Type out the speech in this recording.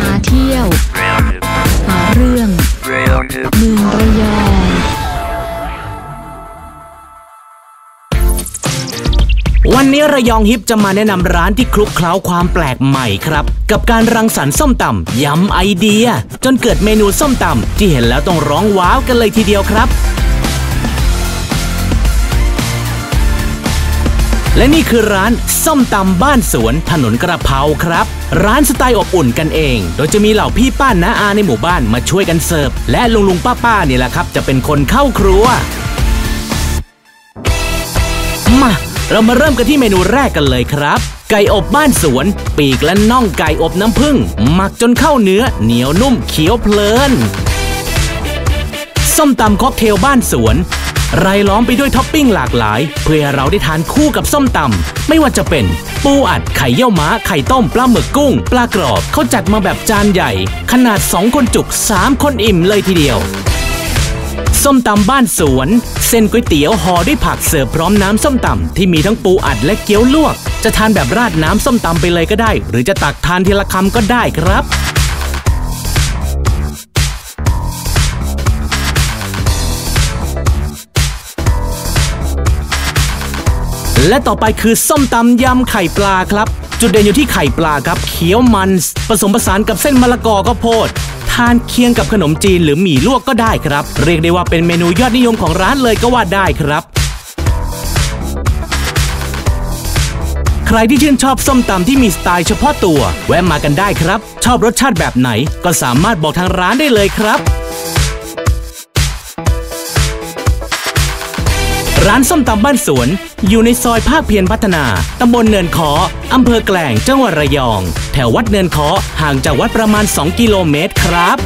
หาเที่ยว หาเรื่องเมืองระยองวันนี้ระยองฮิปจะมาแนะนำร้านที่คลุกเคล้าความแปลกใหม่ครับ กับการรังสรรค์ส้มตำยำไอเดีย จนเกิดเมนูส้มตำที่เห็นแล้วต้องร้องว้าวกันเลยทีเดียวครับ และนี่คือร้านส้มตำบ้านสวนถนนกระเพราครับ ร้านสไตล์อบอุ่นกันเอง โดยจะมีเหล่าพี่ป้าน้าอาในหมู่บ้านมาช่วยกันเสิร์ฟ และลุงลุงป้าป้านี่แหละครับ จะเป็นคนเข้าครัว มาเรามาเริ่มกันที่เมนูแรกกันเลยครับ ไก่อบบ้านสวน ปีกและน่องไก่อบน้ำผึ้งหมักจนเข้าเนื้อ เหนียวนุ่มเคี้ยวเพลินส้มตำค็อกเทลบ้านสวน รายล้อมไปด้วยท็อปปิ้งหลากหลาย เพื่อให้เราได้ทานคู่กับส้มตำไม่ว่าจะเป็น ปูอัดไข่เยี่ยวม้า ไข่ต้มปลาหมึกกุ้ง ปลากรอบเขาจัดมาแบบจานใหญ่ ขนาด 2 คนจุก 3 คนอิ่มเลยทีเดียว ส้มตำบ้านสวน เส้นก๋วยเตี๋ยวห่อด้วยผักเสิร์ฟพร้อมน้ำส้มตำที่มีทั้งปูอัดและเกี๊ยวลวก จะทานแบบราดน้ำส้มตำไปเลยก็ได้ หรือจะตักทานทีละคำก็ได้ครับ และต่อไปคือส้มตำยำไข่ปลาครับ จุดเด่นอยู่ที่ไข่ปลาครับเคี้ยวมัน ผสมผสานกับเส้นมะละกอก็โพดทานเคียงกับขนมจีนหรือหมี่ลวกก็ได้ครับ เรียกได้ว่าเป็นเมนูยอดนิยมของร้านเลยก็ว่าได้ครับ ใครที่ชื่นชอบส้มตำที่มีสไตล์เฉพาะตัว แวะมากันได้ครับ ชอบรสชาติแบบไหน ก็สามารถบอกทางร้านได้เลยครับ ร้านส้มตำบ้านสวน อยู่ในซอยภาคเพียรพัฒนา ตำบลเนินขออำเภอแกลงจังหวัดระยอง แถววัดเนินขอห่างจากวัดประมาณ 2 กิโลเมตรครับ